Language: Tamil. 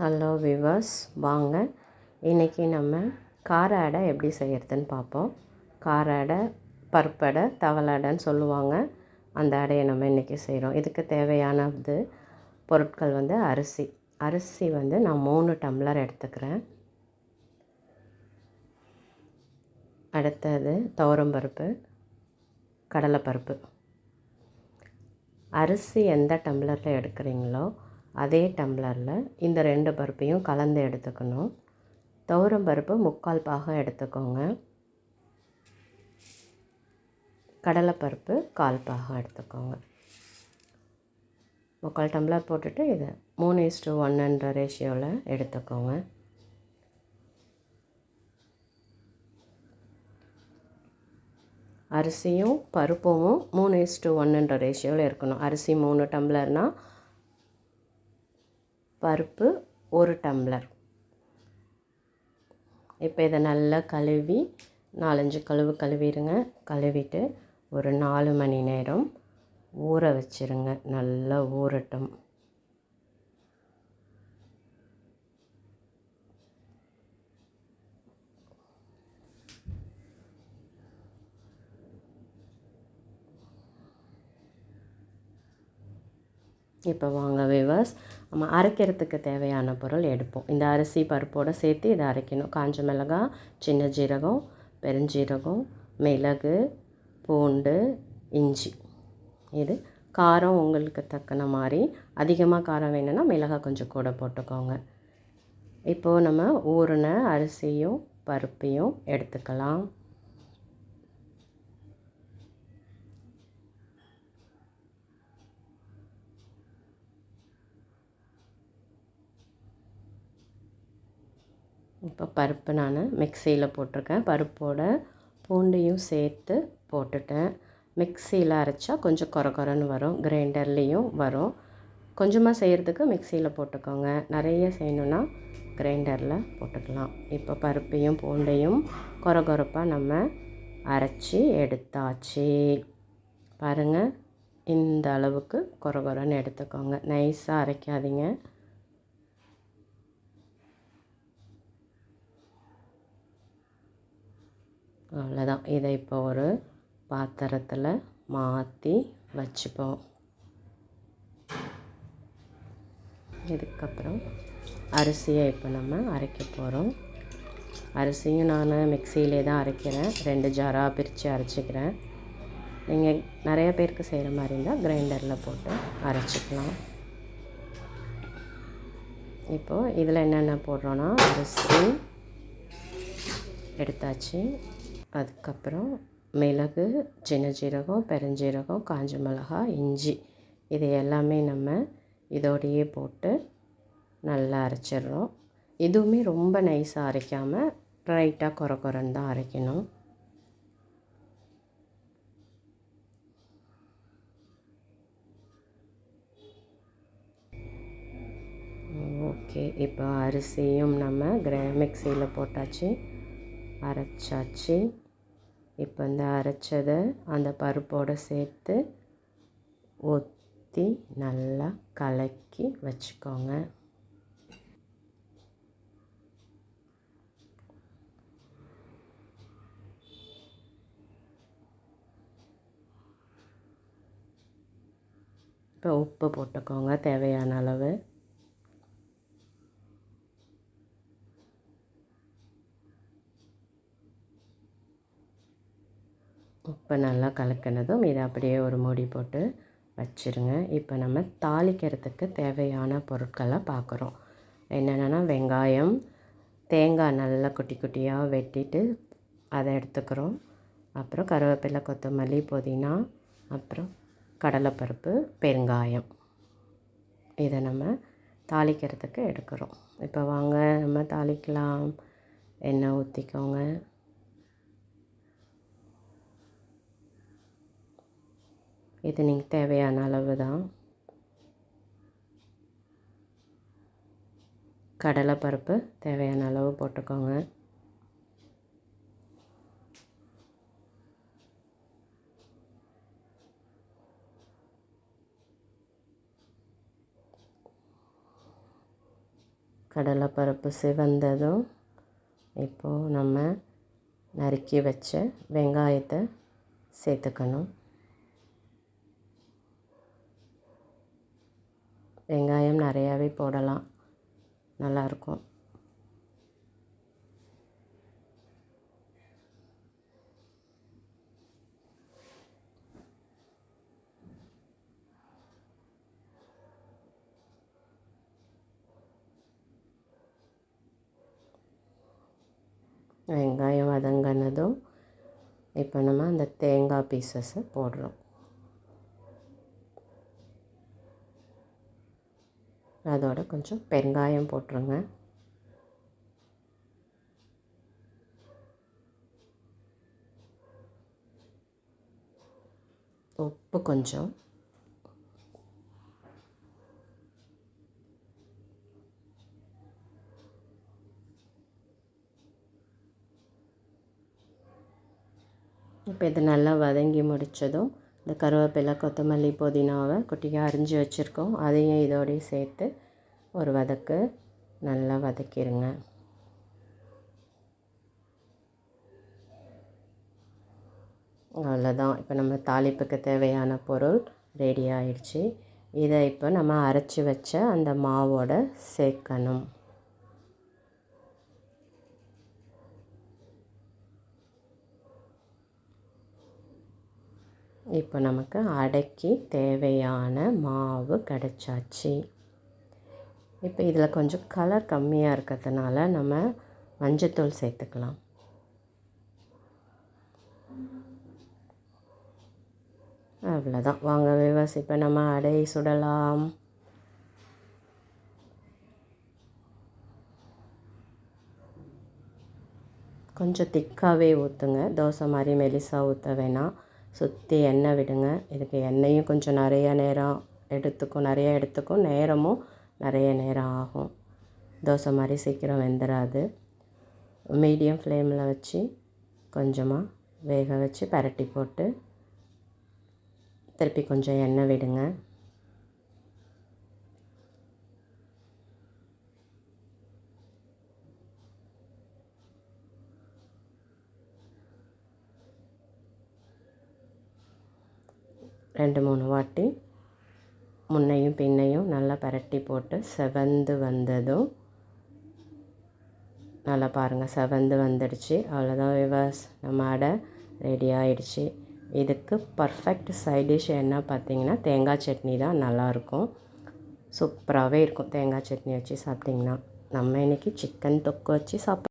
ஹலோ விவர்ஸ் வாங்க. இன்றைக்கி நம்ம கார அடை எப்படி செய்கிறதுன்னு பார்ப்போம். கார அடை பருப்படை தவளடைன்னு சொல்லுவாங்க. அந்த அடையை நம்ம இன்றைக்கி செய்கிறோம் இதுக்கு தேவையானது பொருட்கள் வந்து அரிசி. அரிசி வந்து நான் மூணு டம்ளர் எடுத்துக்கிறேன். அடுத்தது துவரம்பருப்பு கடலைப்பருப்பு. அரிசி எந்த டம்ளரில் எடுக்கிறீங்களோ அதே டம்ளரில் இந்த ரெண்டு பருப்பையும் கலந்து எடுத்துக்கணும். துவரம் பருப்பு முக்கால் பாகம் எடுத்துக்கோங்க. கடலைப்பருப்பு கால் பாகம் எடுத்துக்கோங்க. முக்கால் டம்ளர் போட்டுட்டு இதை மூணு இஸ்டு ஒன்றுன்ற ரேஷியோவில் எடுத்துக்கோங்க. அரிசியும் பருப்பும் மூணு இஸ்டு ஒன்றுன்ற ரேஷியோவில் இருக்கணும். அரிசி மூணு டம்ளர்னால் பருப்பு ஒரு டம்ளர். இப்போ இதை நல்லா கழுவி நாலஞ்சு கழுவு கழுவிடுங்க. கழுவிட்டு ஒரு நாலு மணி நேரம் ஊற வச்சுருங்க. நல்லா ஊறட்டும். இப்போ வாங்க விவாஸ் நம்ம அரைக்கிறதுக்கு தேவையான பொருள் எடுப்போம். இந்த அரிசி பருப்போடு சேர்த்து இதை அரைக்கணும். காஞ்ச மிளகாய் சின்ன ஜீரகம் பெருஞ்சீரகம் மிளகு பூண்டு இஞ்சி. இது காரம் உங்களுக்கு தக்கன மாதிரி. அதிகமாக காரம் வேணும்னா மிளகாய் கொஞ்சம் கூட போட்டுக்கோங்க. இப்போது நம்ம ஊறின அரிசியும் பருப்பையும் எடுத்துக்கலாம். இப்போ பருப்பு நான் மிக்சியில் போட்டிருக்கேன். பருப்போட பூண்டையும் சேர்த்து போட்டுட்டேன். மிக்சியில் அரைச்சா கொஞ்சம் கொர கொரன்னு வரும். கிரைண்டர்லேயும் வரும். கொஞ்சமாக செய்கிறதுக்கு மிக்சியில் போட்டுக்கோங்க. நிறைய செய்யணுன்னா கிரைண்டரில் போட்டுக்கலாம். இப்போ பருப்பையும் பூண்டையும் கொர கொரப்பாக நம்ம அரைச்சி எடுத்தாச்சு. பாருங்கள் இந்த அளவுக்கு கொர கொரன்னு எடுத்துக்கோங்க. நைஸாக அரைக்காதீங்க. அவ்வளோதான் இதை இப்போ ஒரு பாத்திரத்தில் மாற்றி வச்சுப்போம். இதுக்கப்புறம் அரிசியை இப்போ நம்ம அரைக்க போகிறோம் அரிசியும் நான் மிக்சியிலே தான் அரைக்கிறேன். ரெண்டு ஜாராக பிரித்து அரைச்சிக்கிறேன். நீங்கள் நிறைய பேருக்கு செய்கிற மாதிரி இருந்தால் கிரைண்டரில் போட்டு அரைச்சிக்கலாம். இப்போது இதில் என்னென்ன போடுறோன்னா அரிசி எடுத்தாச்சு. அதுக்கப்புறம் மிளகு சின்ன ஜீரகம் பெருஞ்சீரகம் காஞ்ச மிளகாய் இஞ்சி இது எல்லாமே நம்ம இதோடையே போட்டு நல்லா அரைச்சிடுறோம். இதுவுமே ரொம்ப நைஸாக அரைக்காமல் ரைட்டாக குறை குறைன்னு தான் அரைக்கணும். ஓகே இப்போ அரிசியும் நம்ம கிரே மிக்சியில் போட்டாச்சு. அரைச்சாச்சு. இப்போ இந்த அரைச்சதை அந்த பருப்போடு சேர்த்து ஊற்றி நல்லா கலக்கி வச்சுக்கோங்க. இப்போ உப்பு போட்டுக்கோங்க தேவையான அளவு. உப்பு நல்லா கலக்கினதும் இதை அப்படியே ஒரு மூடி போட்டு வச்சுருங்க. இப்போ நம்ம தாளிக்கிறதுக்கு தேவையான பொருட்களை பார்க்குறோம். என்னென்னா வெங்காயம் தேங்காய் நல்லா குட்டி குட்டியாக வெட்டிட்டு அதை எடுத்துக்கிறோம். அப்புறம் கருவேப்பிலை கொத்தமல்லி புதினா அப்புறம் கடலைப்பருப்பு பெருங்காயம். இதை நம்ம தாளிக்கிறதுக்கு எடுக்கிறோம். இப்போ வாங்க நம்ம தாளிக்கலாம். எண்ணெய் ஊற்றிக்கோங்க. இது நீங்கள் தேவையான அளவு தான். கடலைப்பருப்பு தேவையான அளவு போட்டுக்கோங்க. கடலைப்பருப்பு சிவந்ததும் இப்போது நம்ம நறுக்கி வச்ச வெங்காயத்தை சேர்த்துக்கணும். வெங்காயம் நிறையாவே போடலாம். நல்லாயிருக்கும் வெங்காயம் வதங்கினதும் இப்போ நம்ம அந்த தேங்காய் பீசஸை போடுறோம். அதோட கொஞ்சம் பெருங்காயம் போட்டுருங்க. உப்பு கொஞ்சம். இப்போ இது நல்லா வதங்கி முடித்ததும் இந்த கருவேப்பிலை கொத்தமல்லி புதினாவை குட்டியாக அரிஞ்சு வச்சுருக்கோம். அதையும் இதோடையும் சேர்த்து ஒரு வதக்கு நல்லா வதக்கிடுங்க அவ்வளோதான். இப்போ நம்ம தாளிப்புக்கு தேவையான பொருள் ரெடி ஆயிடுச்சு. இதை இப்போ நம்ம அரைச்சி வச்ச அந்த மாவோட சேர்க்கணும். இப்போ நமக்கு அடைக்கி தேவையான மாவு கிடச்சாச்சு. இப்போ இதில் கொஞ்சம் கலர் கம்மியாக இருக்கிறதுனால நம்ம மஞ்சத்தூள் சேர்த்துக்கலாம். அவ்வளோதான். வாங்க விவாஸ் இப்போ நம்ம அடை சுடலாம். கொஞ்சம் திக்காகவே ஊற்றுங்க தோசை மாதிரி மெலிசாக ஊற்ற வேணாம். சுற்றி எண்ணெய் விடுங்க. இதுக்கு எண்ணெயும் கொஞ்சம் நிறைய நேரம் எடுத்துக்கும் நிறைய எடுத்துக்கும். நேரமும் நிறைய நேரம் ஆகும். தோசை மாதிரி சீக்கிரம் வெந்துடாது மீடியம் ஃப்ளேமில் வச்சு கொஞ்சமாக வேக வச்சு பரட்டி போட்டு திருப்பி கொஞ்சம் எண்ணெய் விடுங்க. ரெண்டு மூணு வாட்டி முன்னையும் பின்னையும் நல்லா பரட்டி போட்டு செவந்து வந்ததும் நல்லா பாருங்கள் செவந்து வந்துடுச்சு. அவ்வளோதான் விவாஸ் நம்ம அடை ரெடி ஆகிடுச்சு இதுக்கு பர்ஃபெக்ட் சைட் டிஷ் என்ன பார்த்தீங்கன்னா தேங்காய் சட்னி தான் நல்லாயிருக்கும். சூப்பராகவே இருக்கும். தேங்காய் சட்னி வச்சு சாப்பிட்டிங்கன்னா நம்ம இன்றைக்கி சிக்கன் தொக்கு வச்சு சாப்பிட்றோம்